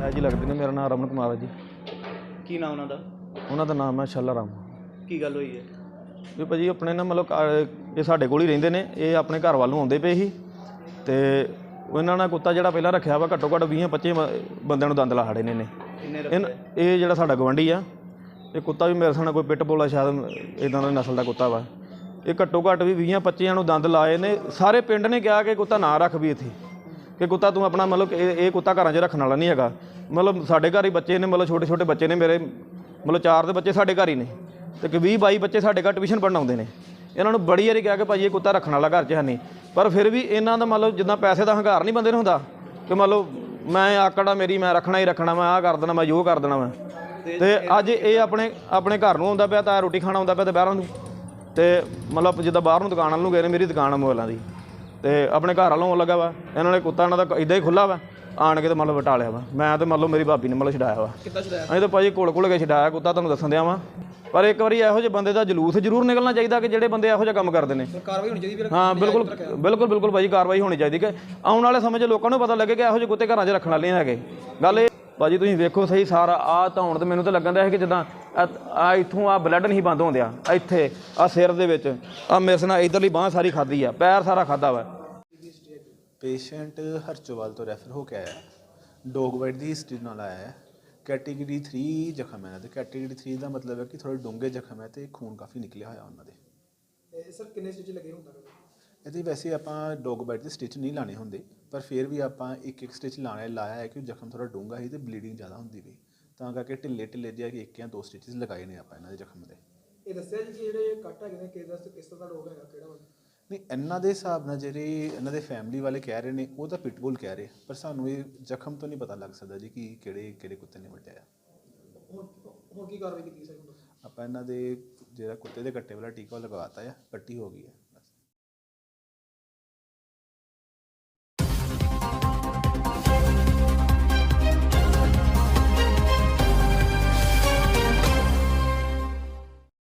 ਹੈ ਜੀ ਲੱਗਦੇ ਨੇ ਮੇਰਾ ਨਾਮ ਰਮਨ ਕੁਮਾਰ ਹੈ ਜੀ। ਕੀ ਨਾਮ ਉਹਨਾਂ ਦਾ? ਉਹਨਾਂ ਦਾ ਨਾਮ ਹੈ ਸ਼ੱਲਾ ਰਾਮ। ਕੀ ਗੱਲ ਹੋਈ ਹੈ? ਵੀ ਭਾਜੀ ਆਪਣੇ ਨਾ ਮਤਲਬ ਘਰ- ਇਹ ਸਾਡੇ ਕੋਲ ਹੀ ਰਹਿੰਦੇ ਨੇ ਇਹ ਆਪਣੇ ਘਰ ਵੱਲ ਨੂੰ ਆਉਂਦੇ ਪਏ ਸੀ। ਤੇ ਉਹਨਾਂ ਨਾਲ ਕੁੱਤਾ ਜਿਹੜਾ ਪਹਿਲਾਂ ਰੱਖਿਆ ਵਾ ਘੱਟੋ ਘੱਟ 20 25 ਬੰਦਿਆਂ ਨੂੰ ਦੰਦ ਲਾ ਖੜੇ ਨੇ ਨੇ ਕਿੰਨੇ ਇਹ ਇਹ ਜਿਹੜਾ ਸਾਡਾ ਗਵੰਡੀ ਆ ਇਹ ਕੁੱਤਾ ਵੀ ਮੇਰੇ ਸਾਹਮਣੇ ਕੋਈ ਪਿੱਟ ਬੋਲਾ ਸ਼ਾਇਦ ਇਦਾਂ ਦਾ ਨਸਲ ਦਾ ਕੁੱਤਾ ਵਾ। ਇਹ ਘੱਟੋ ਘੱਟ ਵੀ 20 25 ਨੂੰ ਦੰਦ ਲਾਏ ਨੇ। ਸਾਰੇ ਪਿੰਡ ਨੇ ਕਿਹਾ ਕਿ ਕੁੱਤਾ ਨਾ ਰੱਖ ਵੀ ਇੱਥੇ। ਕਿ ਕੁੱਤਾ ਤੂੰ ਆਪਣਾ ਮਤਲਬ ਇਹ ਇਹ ਕੁੱਤਾ ਘਰਾਂ 'ਚ ਰੱਖਣ ਵਾਲਾ ਨਹੀਂ ਹੈਗਾ। ਮਤਲਬ ਸਾਡੇ ਘਰ ਹੀ ਬੱਚੇ ਨੇ ਮਤਲਬ ਛੋਟੇ ਛੋਟੇ ਬੱਚੇ ਨੇ ਮੇਰੇ। ਮਤਲਬ ਚਾਰ ਦੇ ਬੱਚੇ ਸਾਡੇ ਘਰ ਹੀ ਨੇ। ਤੇ ਕਿ 20 22 ਬੱਚੇ ਸਾਡੇ ਘਰ ਟਿਊਸ਼ਨ ਪੜ੍ਹਨ ਆਉਂਦੇ ਨੇ। ਇਹਨਾਂ ਨੂੰ ਬੜੀ ਵਾਰੀ ਕਿਹਾ ਕਿ ਭਾਜੀ ਇਹ ਕੁੱਤਾ ਰੱਖਣ ਵਾਲਾ ਘਰ 'ਚ ਹੈ ਨਹੀਂ। ਪਰ ਫਿਰ ਵੀ ਇਹਨਾਂ ਦਾ ਮਤਲਬ ਜਿੱਦਾਂ ਪੈਸੇ ਦਾ ਹੰਕਾਰ ਨਹੀਂ ਬੰਦੇ ਨੂੰ ਹੁੰਦਾ ਕਿ ਮਤਲਬ ਮੈਂ ਆਕੜਾ ਮੇਰੀ ਮੈਂ ਰੱਖਣਾ ਹੀ ਰੱਖਣਾ ਮੈਂ ਆਹ ਕਰ ਦੇਣਾ ਮੈਂ ਜੋ ਕਰ ਦੇਣਾ ਮੈਂ ਤੇ ਅੱਜ ਇਹ ਆਪਣੇ ਆਪਣੇ ਘਰ ਨੂੰ ਆਉਂਦਾ ਪਿਆ ਤਾਂ ਰੋਟੀ ਖਾਣਾ ਆਉਂਦਾ ਪਿਆ ਤੇ ਬਾਹਰਾਂ ਨੂੰ। ਤੇ ਮਤਲਬ ਜਿੱਦਾਂ ਬਾਹਰ ਨੂੰ ਦੁਕਾਨ ਵੱਲ ਨੂੰ ਗਏ ਨੇ ਮੇਰੀ ਦੁਕਾਨ ਆ ਮੋਬਾਈਲਾਂ ਦੀ। ਤੇ ਆਪਣੇ ਘਰ ਵੱਲੋਂ ਲੱਗਾ ਵਾ। ਇਹਨਾਂ ਨੇ ਕੁੱਤਾ ਇਹਨਾਂ ਦਾ ਇਦਾਂ ਹੀ ਖੁੱਲਾ ਵਾ। ਆਣ ਕੇ ਤੇ ਮਤਲਬ ਵਟਾ ਲਿਆ ਵਾ। ਮੈਂ ਤੇ ਮਤਲਬ ਮੇਰੀ ਭਾਬੀ ਨੇ ਮਤਲਬ ਛਡਾਇਆ ਵਾ। ਕਿੱਦਾਂ ਛਡਾਇਆ? ਅਸੀਂ ਤਾਂ ਭਾਜੀ ਕੋਲ ਕੋਲ ਕੇ ਛਡਾਇਆ ਕੁੱਤਾ ਤੁਹਾਨੂੰ ਦੱਸਣ ਦਿਆਂ ਵਾ। ਪਰ ਇੱਕ ਵਾਰੀ ਇਹੋ ਜਿਹੇ ਬੰਦੇ ਦਾ ਜਲੂਸ ਜ਼ਰੂਰ ਨਿਕਲਣਾ ਚਾਹੀਦਾ ਕਿ ਜਿਹੜੇ ਬੰਦੇ ਇਹੋ ਜਿਹਾ ਕੰਮ ਕਰਦੇ ਨੇ। ਕਾਰਵਾਈ ਹੋਣੀ ਚਾਹੀਦੀ ਹਾਂ ਬਿਲਕੁਲ ਬਿਲਕੁਲ ਬਿਲਕੁਲ ਭਾਜੀ ਕਾਰਵਾਈ ਹੋਣੀ ਚਾਹੀਦੀ ਕਿ ਆਉਣ ਵਾਲੇ ਸਮੇਂ 'ਚ ਲੋਕਾਂ ਨੂੰ ਪਤਾ ਲੱਗੇ ਕਿ ਇਹੋ ਜਿਹੇ ਕੁੱਤੇ ਘਰਾਂ 'ਚ ਰੱਖਣ ਵਾਲੇ ਨਹੀਂ ਹੈਗੇ। ਗੱਲ ਇਹ ਭਾਜੀ ਤੁਸੀਂ ਵੇਖੋ ਸਹੀ ਸਾਰਾ ਆ ਧੌਣ ਤੇ ਮੈਨੂੰ ਤਾਂ ਲੱਗਣ ਦਾ ਹੈ ਕਿ ਜਿੱਦਾਂ ਆ ਇੱਥੋਂ ਆ ਬਲੱਡ ਨਹੀਂ ਬੰਦ ਹੁੰਦਿਆ। ਇੱਥੇ ਆ ਸਿਰ ਦੇ ਵਿੱਚ। ਆ ਮਿਸਨਾ ਇਧਰਲੀ ਬਾਹ ਸਾਰੀ ਖਾਦੀ ਆ ਪੈਰ ਸਾਰਾ ਖਾਦਾ ਵਾ। ਪੇਸ਼ੈਂਟ ਹਰਚੋਵਾਲ ਤੋਂ ਰੈਫਰ ਹੋ ਕੇ ਆਇਆ। ਡੋਗ ਬਾਈਟ ਦੀ ਹਿਸਟਰੀ ਨਾਲ ਆਇਆ ਹੈ। ਕੈਟੇਗਰੀ 3 ਜ਼ਖਮ ਹੈ ਤੇ ਕੈਟੇਗਰੀ 3 ਦਾ ਮਤਲਬ ਹੈ ਕਿ ਥੋੜੇ ਡੂੰਘੇ ਜ਼ਖਮ ਹੈ ਤੇ ਖੂਨ ਕਾਫੀ ਨਿਕਲਿਆ ਹੋਇਆ ਉਹਨਾਂ ਦੇ। ਸਰ ਕਿੰਨੇ ਸਟਿਚ ਲੱਗੇ ਹੁੰਦਾ ਇਹਦੇ ਵੈਸੇ ਆਪਾਂ ਡੋਗ ਬਾਈਟ ਦੇ ਸਟਿਚ ਨਹੀਂ ਲਾਣੇ ਹੁੰਦੇ ਪਰ ਫਿਰ ਵੀ ਆਪਾਂ ਇੱਕ ਇੱਕ ਸਟਿਚ ਲਾਣਾ ਲਾਇਆ ਹੈ ਕਿ ਜ਼ਖਮ ਥੋੜਾ ਡੂੰਘਾ ਸੀ ਤੇ ਬਲੀਡਿੰਗ ਜ਼ਿਆਦਾ ਹੁੰਦੀ ਵੀ ਤਾਂ ਕਰਕੇ ਢਿੱਲੇ ਢਿੱਲੇ ਜਿਹਾ ਕਿ ਇੱਕ ਜਾਂ ਦੋ ਸਟਿਚਸ ਲਗਾਏ ਨੇ ਆਪਾਂ ਇਹਨਾਂ ਦੇ ਜ਼ਖਮ ਦੇ। ਇਹ ਦੱਸਿਆ ਜੀ ਕਿ ਜਿਹੜੇ ਕੱਟ ਹੈਗੇ ਨੇ ਕਿਸ ਦਾ ਕਿਸ ਤਰ੍ਹਾਂ ਦਾ ਰੋਗ ਹੈਗਾ ਕਿਹੜਾ ਵਾਲਾ? ਨਹੀਂ ਇਹਨਾਂ ਦੇ ਹਿਸਾਬ ਨਾਲ ਜਿਹੜੇ ਇਹਨਾਂ ਦੇ ਫੈਮਿਲੀ ਵਾਲੇ ਕਹਿ ਰਹੇ ਨੇ ਉਹ ਤਾਂ ਪਿਟਬੁਲ ਕਹਿ ਰਹੇ ਪਰ ਸਾਨੂੰ ਇਹ ਜ਼ਖਮ ਤੋਂ ਨਹੀਂ ਪਤਾ ਲੱਗ ਸਕਦਾ ਜੀ ਕਿ ਕਿਹੜੇ ਕਿਹੜੇ ਕੁੱਤੇ ਨੇ ਵੱਢਿਆ ਹੁਣ ਹੁਣ ਕੀ ਕਾਰਵਾਈ ਕੀਤੀ ਸਰ ਆਪਾਂ ਇਹਨਾਂ ਦੇ ਜਿਹੜਾ ਕੁੱਤੇ ਦੇ ਕੱਟੇ ਵਾਲਾ ਟੀਕਾ ਉਹ ਲਗਵਾਤਾ ਆ ਕੱਟੀ ਹੋ ਗਈ ਹੈ